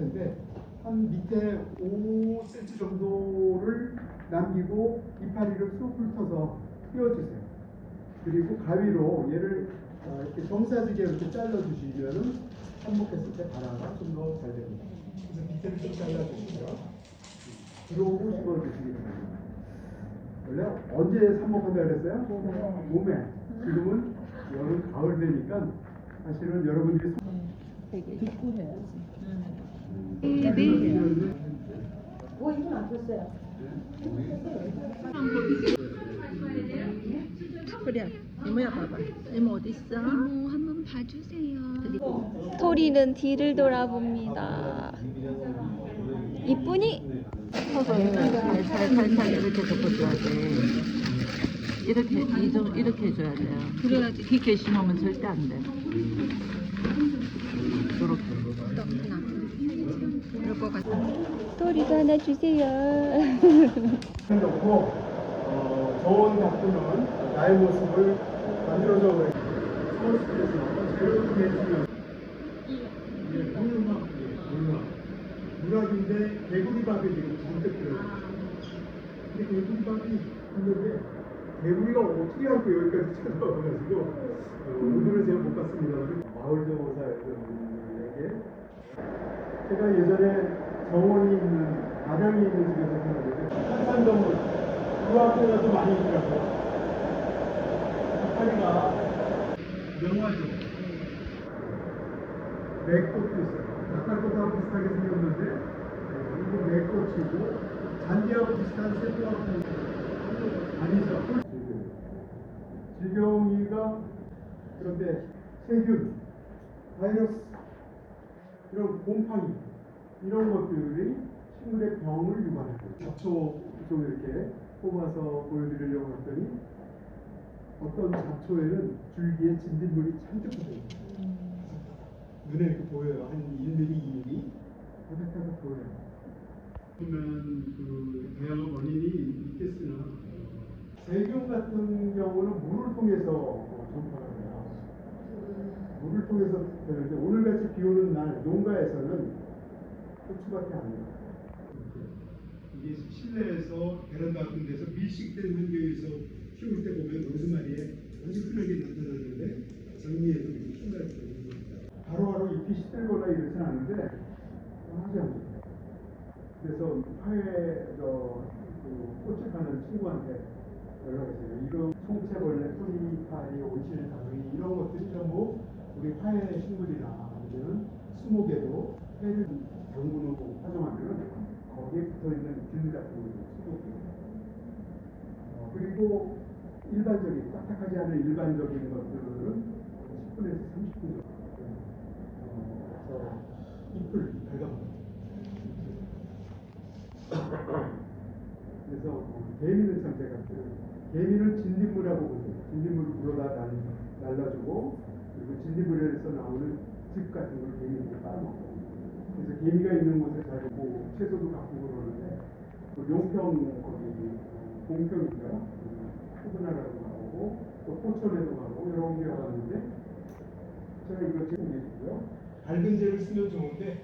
상태인데 한 밑에 5cm 정도를 남기고 이파리를 쑥 훑어서 띄워주세요. 그리고 가위로 얘를 어, 이렇게 정사지게 이렇게 잘라주시면은 한목했을 때 발화가 좀더 잘 됩니다. 그래서 밑에를 좀 잘라주시고요. 들어오고 집어주시기 바랍니다. 원래 언제 삽목한다 그랬어요? 몸에. 지금은 여름 가을 되니까 사실은 여러분들이 듣고 해야지. 뭐 이름 안 썼어요. 그래. 이모야 봐봐. 이모 어디 있어? 이모 한번 봐주세요. 토리는 뒤를 돌아봅니다. 이쁘니? 살살살살 이렇게 덮어줘야 돼. 이렇게 이정 이렇게 해줘야 돼요. 그래야지 깊게 심으면 절대 안 돼. 이렇게. 이럴 것 같아. 토리도 하나 주세요. 놓고 어, 좋은 작품은 나의 모습을 만들어줘 버려요. 서울시에서 제로를 해주면 이게 물막, 물막. 물학인데 개구리밥이 지금 잔뜩 들어요. 근데 개구리밥이 있는데 개구리가 어떻게 하고 여기까지 찾아와가지고 어, 오늘은 제가 못 갔습니다. 마을정원사에게 제가 예전에 정원이 있는 마당이 있는 집에서 살았는데 한산동은 그 앞에서도 많이 있더라고요. 이파리가 명화죠. 맥꽃도 있어요. 낙갈꽃하고 비슷하게 생겼는데 네, 이거 맥꽃이고 잔디하고 비슷한 새토하고 아니죠. 질병이가 그런데 세균, 바이러스 이런 곰팡이 이런 것들이 식물의 병을 유발해요. 잡초 좀 이렇게 뽑아서 보여드리려고 했더니 어떤 잡초에는 줄기에 진딧물이 붙어 있어요. 눈에 이렇게 보여요. 한 1mm, 2mm. 바닥바닥 보여요. 보면 그 다양한 원인이 있겠으나 세균 같은 경우는 물을 통해서 전파가 돼요. 물을 통해서 되는데 오늘같이 비 오는 날 농가에서는 고추밖에 안 돼요. 이게 실내에서 베란다 같은 데서 밀식된 환경에서 키울 때 보면 로즈마리에 아주 흔하게 나타나는데 장미에도 이렇게 흰날 되는 겁니다. 바로바로 잎이 시들거나 이러진 않은데 아주 안 좋아요. 그래서 화훼 저그 꽃을 파는 친구한테 연락했어요. 이런 총채벌레, 토리파이, 오실다위 이런 것들이 전부 우리 화훼 식물이나 아니면 수목에도 해를 당분으로 화정하면 거기에 붙어 있는 균 같은 거 수독입니다. 어, 그리고 일반적인 딱딱하지 않은 일반적인 것들은 10분에서 30분 정도. 어, 잎을 갉아먹어요. 그래서 어, 개미는 참 제가 그 개미는 진딧물이라고 보세요. 진딧물을 불어다 날, 날라주고 그리고 진딧물에서 나오는 즙 같은 걸 개미들이 빨아먹고 그래서 개미가 있는 곳에 잘 보고 채소도 갖고 그러는데 그 용평 거기 공평인가요? 포근하라고 나오고 또 포천에도 가고 여러 군데 가봤는데 제가 이거 계시고요. 밝은 재를 쓰면 좋은데